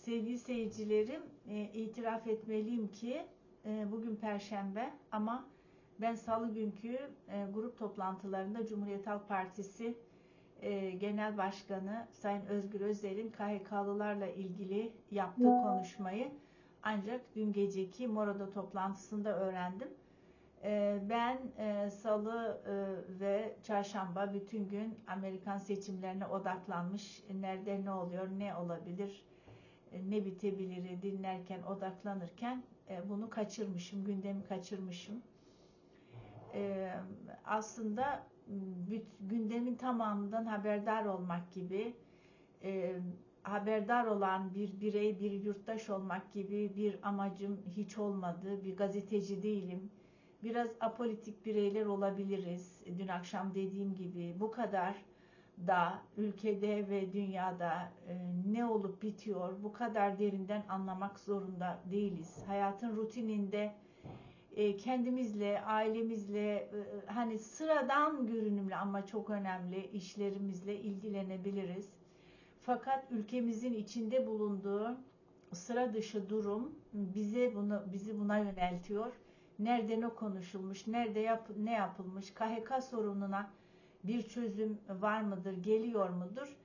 Sevgili seyircilerim, e, itiraf etmeliyim ki e, bugün Perşembe ama ben Salı günkü e, grup toplantılarında Cumhuriyet Halk Partisi e, Genel Başkanı Sayın Özgür Özel'in KHK'lılarla ilgili yaptığı konuşmayı ancak dün geceki Moro'da toplantısında öğrendim. E, ben e, Salı e, ve Çarşamba bütün gün Amerikan seçimlerine odaklanmış, nerede ne oluyor, ne olabilir, ne bitebilir dinlerken, odaklanırken e, bunu kaçırmışım, gündemi kaçırmışım. E, aslında gündemin tamamından haberdar olmak gibi, haberdar olan bir birey, bir yurttaş olmak gibi bir amacım hiç olmadı. Bir gazeteci değilim. Biraz apolitik bireyler olabiliriz. Dün akşam dediğim gibi bu kadar da ülkede ve dünyada e, ne olup bitiyor bu kadar derinden anlamak zorunda değiliz. Hayatın rutininde e, kendimizle, ailemizle e, hani sıradan görünümlü ama çok önemli işlerimizle ilgilenebiliriz. Fakat ülkemizin içinde bulunduğu sıra dışı durum bize bunu bizi buna yöneltiyor. Nerede ne konuşulmuş, nerede yap, ne yapılmış, KHK sorununa bir çözüm var mıdır, geliyor mudur?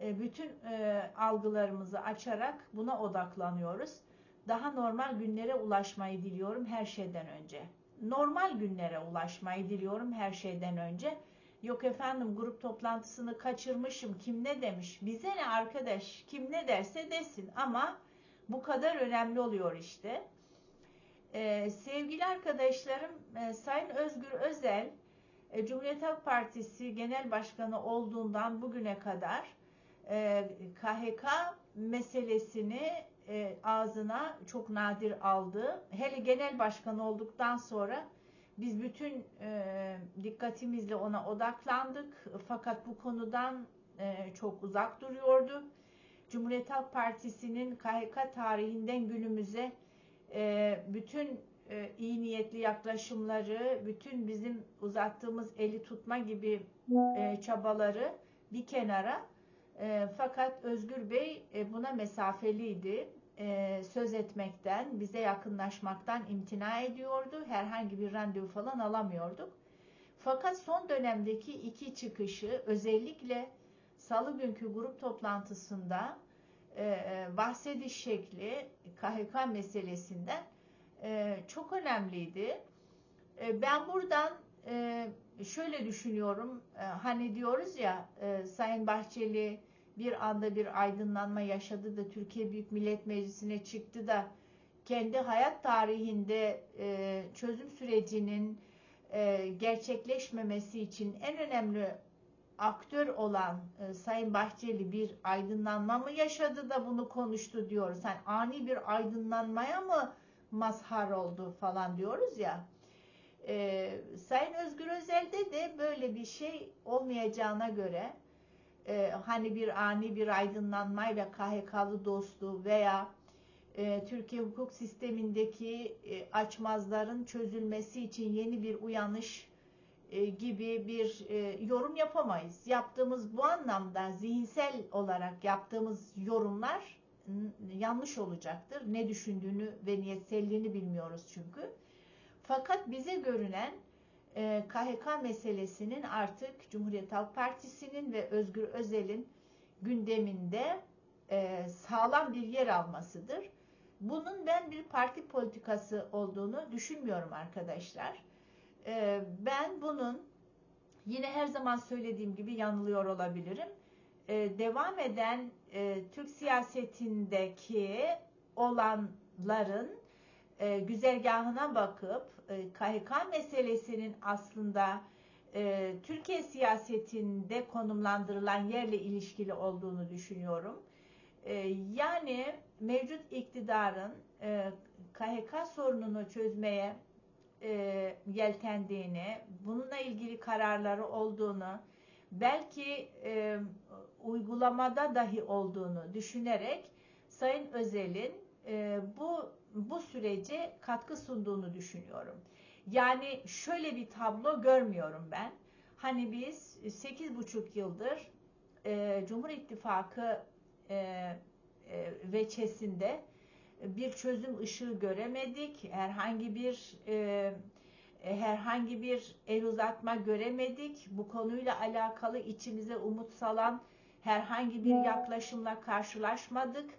E, bütün e, algılarımızı açarak buna odaklanıyoruz. Daha normal günlere ulaşmayı diliyorum her şeyden önce. Normal günlere ulaşmayı diliyorum her şeyden önce. Yok efendim grup toplantısını kaçırmışım kim ne demiş bize ne arkadaş kim ne derse desin ama bu kadar önemli oluyor işte. Ee, sevgili arkadaşlarım e, Sayın Özgür Özel e, Cumhuriyet Halk Partisi Genel Başkanı olduğundan bugüne kadar e, KHK meselesini e, ağzına çok nadir aldı. Hele genel başkan olduktan sonra biz bütün e, dikkatimizle ona odaklandık. Fakat bu konudan çok uzak duruyordu. Cumhuriyet Halk Partisi'nin KHK tarihinden günümüze bütün e, iyi niyetli yaklaşımları, bütün bizim uzattığımız eli tutma gibi e, çabaları bir kenara. E, fakat Özgür Bey e, buna mesafeliydi. Söz etmekten, bize yakınlaşmaktan imtina ediyordu. Herhangi bir randevu falan alamıyorduk. Fakat son dönemdeki iki çıkışı özellikle salı günkü grup toplantısında e bahsediş şekli KHK meselesinden e, çok önemliydi. E, ben buradan e, şöyle düşünüyorum. Hani diyoruz ya Sayın Bahçeli bir anda bir aydınlanma yaşadı da Türkiye Büyük Millet Meclisi'ne çıktı da kendi hayat tarihinde çözüm sürecinin gerçekleşmemesi için en önemli aktör olan Sayın Bahçeli bir aydınlanma mı yaşadı da bunu konuştu diyoruz. Yani ani bir aydınlanmaya mı mazhar oldu falan diyoruz ya. E, Sayın Özgür Özel'de de böyle bir şey olmayacağına göre e, hani bir ani bir aydınlanma ve KHK'lı dostluğu veya e, Türkiye hukuk sistemindeki e, açmazların çözülmesi için yeni bir uyanış e, gibi bir e, yorum yapamayız. Yaptığımız bu anlamda zihinsel olarak yaptığımız yorumlar yanlış olacaktır. Ne düşündüğünü ve niyetselliğini bilmiyoruz çünkü. Fakat bize görünen e, KHK meselesinin artık Cumhuriyet Halk Partisi'nin ve Özgür Özel'in gündeminde e, sağlam bir yer almasıdır. Bunun ben bir parti politikası olduğunu düşünmüyorum arkadaşlar. E, ben bunun yine her zaman söylediğim gibi yanılıyor olabilirim e, devam eden e, Türk siyasetindeki olanların e, güzergahına bakıp e, KHK meselesinin aslında e, Türkiye siyasetinde konumlandırılan yerle ilişkili olduğunu düşünüyorum. E, yani mevcut iktidarın e, KHK sorununu çözmeye e, yeltendiğini, bununla ilgili kararları olduğunu, belki e, uygulamada dahi olduğunu düşünerek Sayın Özel'in e, bu bu sürece katkı sunduğunu düşünüyorum. Yani şöyle bir tablo görmüyorum ben. Hani biz 8,5 yıldır e, Cumhur İttifakı e, e, veçesinde bir çözüm ışığı göremedik. Herhangi bir e, e, herhangi bir el uzatma göremedik. Bu konuyla alakalı içimize umut salan herhangi bir yaklaşımla karşılaşmadık.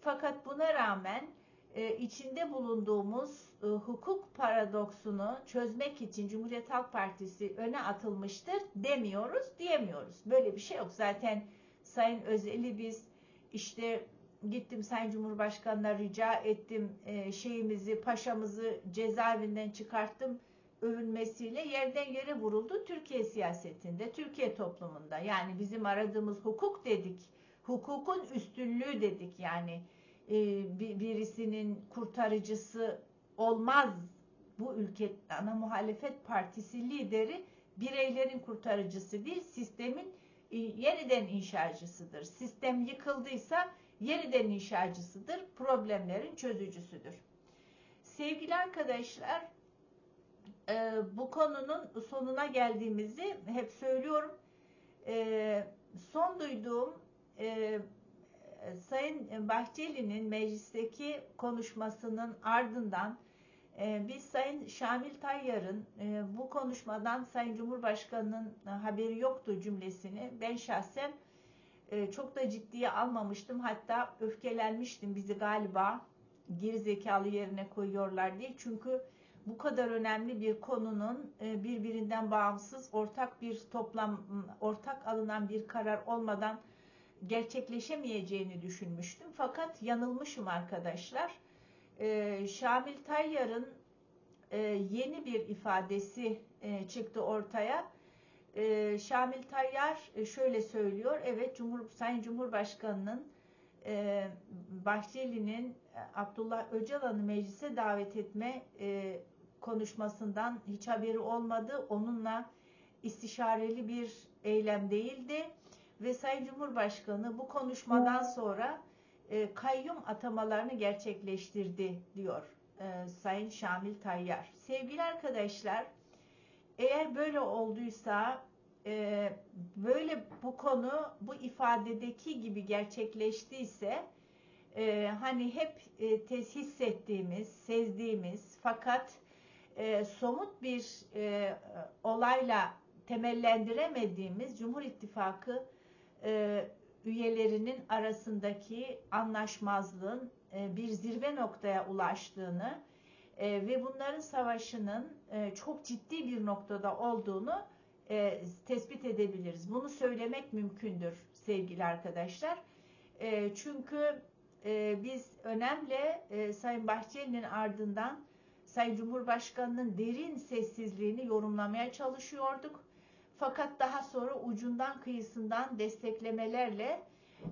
Fakat buna rağmen e, içinde bulunduğumuz e, hukuk paradoksunu çözmek için Cumhuriyet Halk Partisi öne atılmıştır demiyoruz, diyemiyoruz. Böyle bir şey yok. Zaten Sayın Özel'i biz işte gittim Sayın Cumhurbaşkanı'na rica ettim e, şeyimizi, paşamızı cezaevinden çıkarttım övünmesiyle yerden yere vuruldu Türkiye siyasetinde, Türkiye toplumunda. Yani bizim aradığımız hukuk dedik, hukukun üstünlüğü dedik yani e, birisinin kurtarıcısı olmaz bu ülke ana muhalefet partisi lideri bireylerin kurtarıcısı değil sistemin e, yeniden inşacısıdır. Sistem yıkıldıysa yeniden inşacısıdır, problemlerin çözücüsüdür. Sevgili arkadaşlar, e, bu konunun sonuna geldiğimizi hep söylüyorum. E, son duyduğum e, Sayın Bahçeli'nin meclisteki konuşmasının ardından e, biz Sayın Şamil Tayyar'ın e, bu konuşmadan Sayın Cumhurbaşkanı'nın haberi yoktu cümlesini ben şahsen e, çok da ciddiye almamıştım. Hatta öfkelenmiştim bizi galiba geri zekalı yerine koyuyorlar diye. Çünkü bu kadar önemli bir konunun e, birbirinden bağımsız ortak bir toplam ortak alınan bir karar olmadan gerçekleşemeyeceğini düşünmüştüm. Fakat yanılmışım arkadaşlar. E, Şamil Tayyar'ın e, yeni bir ifadesi çıktı ortaya. Şamil Tayyar şöyle söylüyor. Evet Cumhur, Sayın Cumhurbaşkanı'nın Bahçeli'nin Abdullah Öcalan'ı meclise davet etme konuşmasından hiç haberi olmadı. Onunla istişareli bir eylem değildi. Ve Sayın Cumhurbaşkanı bu konuşmadan sonra e, kayyum atamalarını gerçekleştirdi diyor e, Sayın Şamil Tayyar. Sevgili arkadaşlar eğer böyle olduysa e, böyle bu konu bu ifadedeki gibi gerçekleştiyse e, hani hep e, hissettiğimiz, sezdiğimiz fakat e, somut bir e, olayla temellendiremediğimiz Cumhur İttifakı e, üyelerinin arasındaki anlaşmazlığın e, bir zirve noktaya ulaştığını e, ve bunların savaşının e, çok ciddi bir noktada olduğunu e, tespit edebiliriz. Bunu söylemek mümkündür sevgili arkadaşlar. E, çünkü e, biz önemli e, Sayın Bahçeli'nin ardından Sayın Cumhurbaşkanı'nın derin sessizliğini yorumlamaya çalışıyorduk. Fakat daha sonra ucundan kıyısından desteklemelerle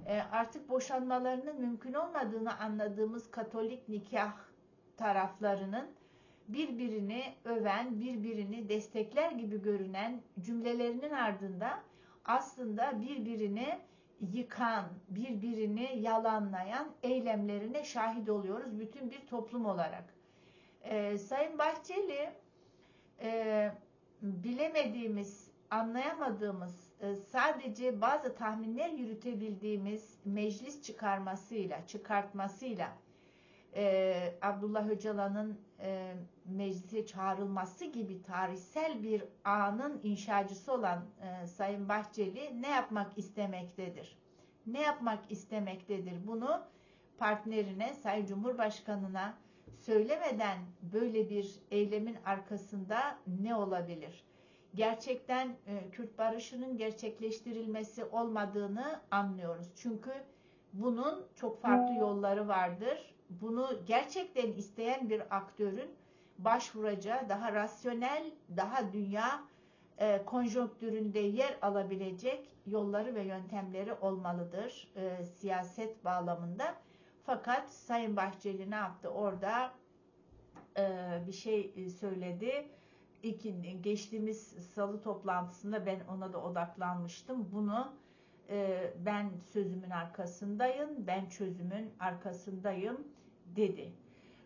e, artık boşanmalarının mümkün olmadığını anladığımız Katolik nikah taraflarının birbirini öven, birbirini destekler gibi görünen cümlelerinin ardında aslında birbirini yıkan, birbirini yalanlayan eylemlerine şahit oluyoruz bütün bir toplum olarak. E, Sayın Bahçeli e, bilemediğimiz, anlayamadığımız, e, sadece bazı tahminler yürütebildiğimiz meclis çıkarmasıyla, çıkartmasıyla e, Abdullah Öcalan'ın e, meclise çağrılması gibi tarihsel bir anın inşacısı olan e, Sayın Bahçeli ne yapmak istemektedir? Ne yapmak istemektedir? Bunu partnerine, Sayın Cumhurbaşkanı'na, söylemeden böyle bir eylemin arkasında ne olabilir? Gerçekten e, Kürt barışının gerçekleştirilmesi olmadığını anlıyoruz. Çünkü bunun çok farklı yolları vardır. Bunu gerçekten isteyen bir aktörün başvuracağı daha rasyonel, daha dünya e, konjonktüründe yer alabilecek yolları ve yöntemleri olmalıdır e, siyaset bağlamında. Fakat Sayın Bahçeli ne yaptı? Orada e, bir şey e, söyledi. İki, geçtiğimiz salı toplantısında ben ona da odaklanmıştım. Bunu e, ben sözümün arkasındayım, ben çözümün arkasındayım dedi.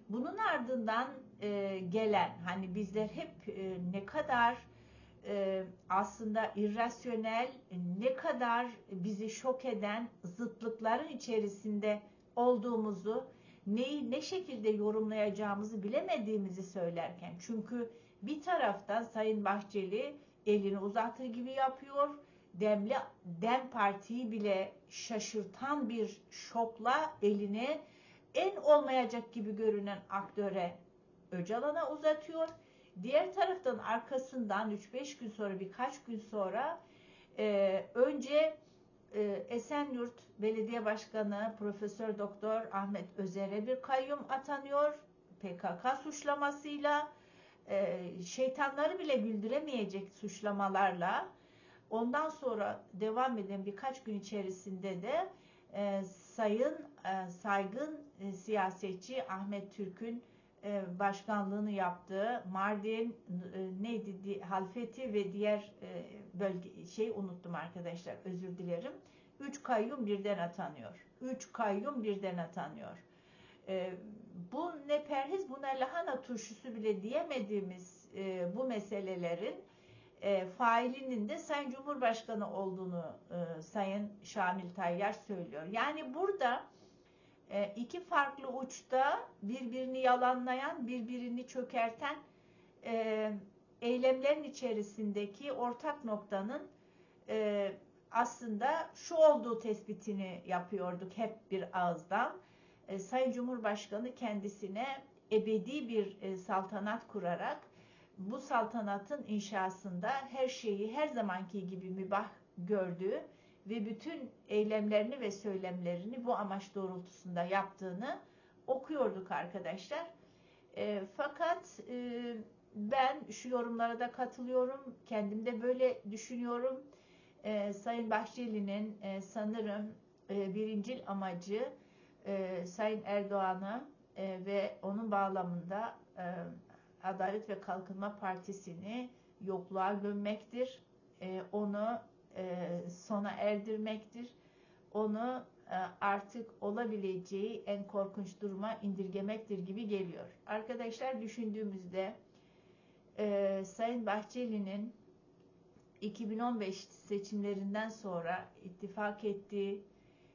Bunun ardından e, gelen hani bizler hep e, ne kadar e, aslında irrasyonel, ne kadar bizi şok eden zıtlıkların içerisinde olduğumuzu, neyi ne şekilde yorumlayacağımızı bilemediğimizi söylerken çünkü bir taraftan Sayın Bahçeli elini uzatır gibi yapıyor. Demli Dem Parti'yi bile şaşırtan bir şokla elini en olmayacak gibi görünen aktöre Öcalan'a uzatıyor. Diğer taraftan arkasından 3-5 gün sonra birkaç gün sonra e, önce Esenyurt Belediye Başkanı Profesör Doktor Ahmet Özer'e bir kayyum atanıyor. PKK suçlamasıyla e, şeytanları bile güldüremeyecek suçlamalarla ondan sonra devam eden birkaç gün içerisinde de e, sayın e, saygın e, siyasetçi Ahmet Türk'ün başkanlığını yaptığı Mardin e, neydi Halfeti ve diğer e, bölge şey unuttum arkadaşlar özür dilerim. Üç kayyum birden atanıyor. Üç kayyum birden atanıyor. Bu ne perhiz bu ne lahana turşusu bile diyemediğimiz bu meselelerin failinin de Sayın Cumhurbaşkanı olduğunu Sayın Şamil Tayyar söylüyor. Yani burada e, iki farklı uçta birbirini yalanlayan, birbirini çökerten e, eylemlerin içerisindeki ortak noktanın e, aslında şu olduğu tespitini yapıyorduk hep bir ağızdan. E, Sayın Cumhurbaşkanı kendisine ebedi bir e, saltanat kurarak bu saltanatın inşasında her şeyi her zamanki gibi mübah gördüğü ve bütün eylemlerini ve söylemlerini bu amaç doğrultusunda yaptığını okuyorduk arkadaşlar. E, fakat e, ben şu yorumlara da katılıyorum. Kendim de böyle düşünüyorum. E, Sayın Bahçeli'nin e, sanırım e, birincil amacı e, Sayın Erdoğan'ı e, ve onun bağlamında e, Adalet ve Kalkınma Partisi'ni yokluğa gömmektir. E, onu e, sona erdirmektir. Onu e, artık olabileceği en korkunç duruma indirgemektir gibi geliyor. Arkadaşlar düşündüğümüzde e, Sayın Bahçeli'nin 2015 seçimlerinden sonra ittifak ettiği,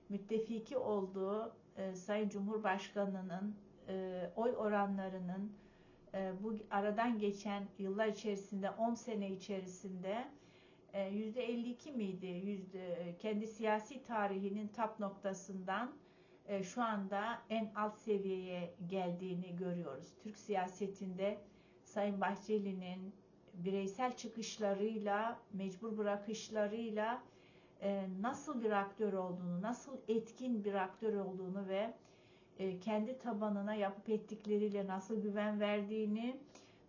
müttefiki olduğu Sayın Cumhurbaşkanı'nın oy oranlarının bu aradan geçen yıllar içerisinde 10 sene içerisinde %52 e, miydi? Yüzde, kendi siyasi tarihinin tap noktasından e, şu anda en alt seviyeye geldiğini görüyoruz. Türk siyasetinde Sayın Bahçeli'nin bireysel çıkışlarıyla, mecbur bırakışlarıyla e, nasıl bir aktör olduğunu, nasıl etkin bir aktör olduğunu ve kendi tabanına yapıp ettikleriyle nasıl güven verdiğini,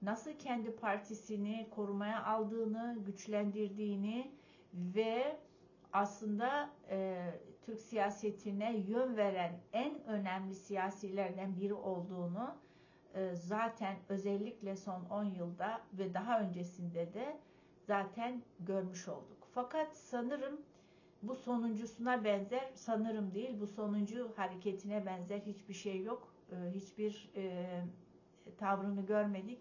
nasıl kendi partisini korumaya aldığını, güçlendirdiğini ve aslında e, Türk siyasetine yön veren en önemli siyasilerden biri olduğunu e, zaten özellikle son 10 yılda ve daha öncesinde de zaten görmüş olduk. Fakat sanırım bu sonuncusuna benzer, sanırım değil, bu sonuncu hareketine benzer hiçbir şey yok. E, hiçbir e, tavrını görmedik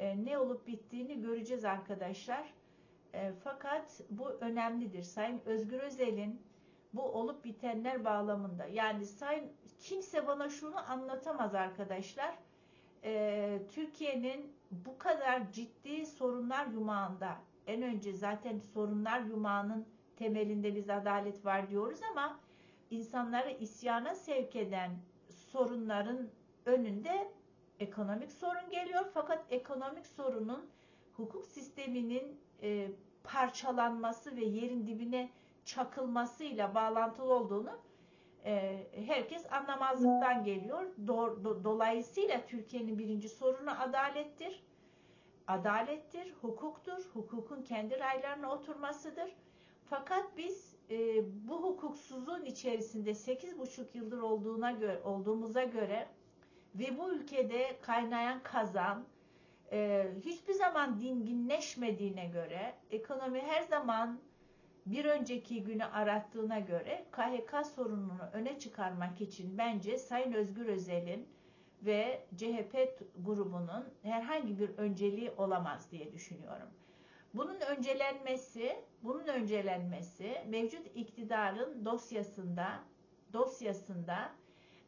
e, ne olup bittiğini göreceğiz arkadaşlar. E, fakat bu önemlidir. Sayın Özgür Özel'in bu olup bitenler bağlamında yani sayın kimse bana şunu anlatamaz arkadaşlar. E, Türkiye'nin bu kadar ciddi sorunlar yumağında en önce zaten sorunlar yumağının temelinde biz adalet var diyoruz ama insanları isyana sevk eden sorunların önünde ekonomik sorun geliyor fakat ekonomik sorunun hukuk sisteminin e, parçalanması ve yerin dibine çakılmasıyla bağlantılı olduğunu e, herkes anlamazlıktan geliyor. Do, do, dolayısıyla Türkiye'nin birinci sorunu adalettir. Adalettir, hukuktur, hukukun kendi raylarına oturmasıdır. Fakat biz e, bu hukuksuzluğun içerisinde 8,5 yıldır olduğuna göre, olduğumuza göre ve bu ülkede kaynayan kazan e, hiçbir zaman dinginleşmediğine göre ekonomi her zaman bir önceki günü arattığına göre KHK sorununu öne çıkarmak için bence Sayın Özgür Özel'in ve CHP grubunun herhangi bir önceliği olamaz diye düşünüyorum. Bunun öncelenmesi, bunun öncelenmesi mevcut iktidarın dosyasında dosyasında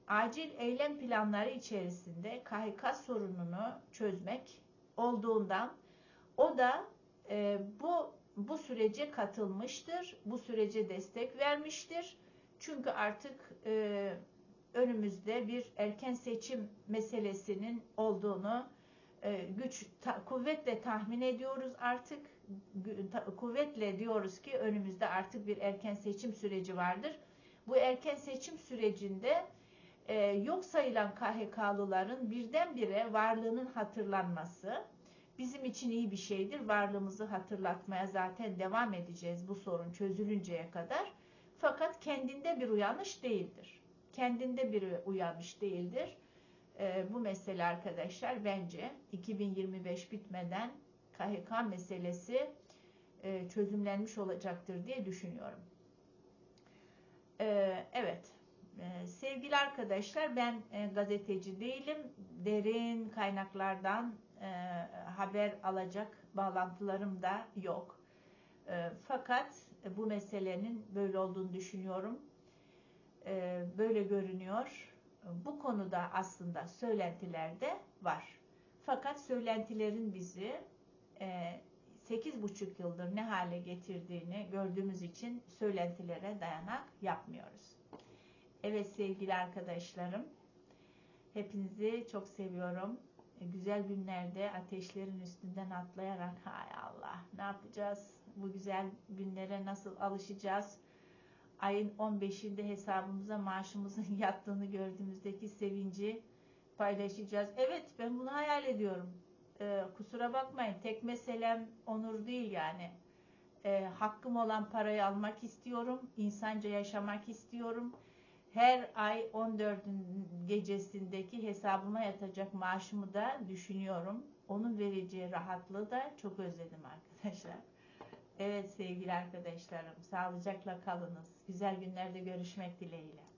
acil eylem planları içerisinde KHK sorununu çözmek olduğundan o da e, bu bu sürece katılmıştır, bu sürece destek vermiştir. Çünkü artık e, önümüzde bir erken seçim meselesinin olduğunu e, güç ta, kuvvetle tahmin ediyoruz artık. Ta, kuvvetle diyoruz ki önümüzde artık bir erken seçim süreci vardır. Bu erken seçim sürecinde e, yok sayılan KHK'lıların birdenbire varlığının hatırlanması bizim için iyi bir şeydir. Varlığımızı hatırlatmaya zaten devam edeceğiz bu sorun çözülünceye kadar. Fakat kendinde bir uyanış değildir. Kendinde bir uyanış değildir. E, bu mesele arkadaşlar bence 2025 bitmeden KHK meselesi e, çözümlenmiş olacaktır diye düşünüyorum. E, evet. E, sevgili arkadaşlar ben e, gazeteci değilim. Derin kaynaklardan e, haber alacak bağlantılarım da yok. E, fakat bu meselenin böyle olduğunu düşünüyorum. Böyle görünüyor. Bu konuda aslında söylentiler de var. Fakat söylentilerin bizi e, 8,5 yıldır ne hale getirdiğini gördüğümüz için söylentilere dayanak yapmıyoruz. Evet sevgili arkadaşlarım, hepinizi çok seviyorum. E, güzel günlerde ateşlerin üstünden atlayarak hay Allah ne yapacağız? Bu güzel günlere nasıl alışacağız? Ayın 15'inde hesabımıza maaşımızın yattığını gördüğümüzdeki sevinci paylaşacağız. Evet ben bunu hayal ediyorum. Ee, kusura bakmayın tek meselem onur değil yani. Ee, hakkım olan parayı almak istiyorum. insanca yaşamak istiyorum her ay 14'ün gecesindeki hesabıma yatacak maaşımı da düşünüyorum. Onun vereceği rahatlığı da çok özledim arkadaşlar. Evet sevgili arkadaşlarım, sağlıcakla kalınız. Güzel günlerde görüşmek dileğiyle.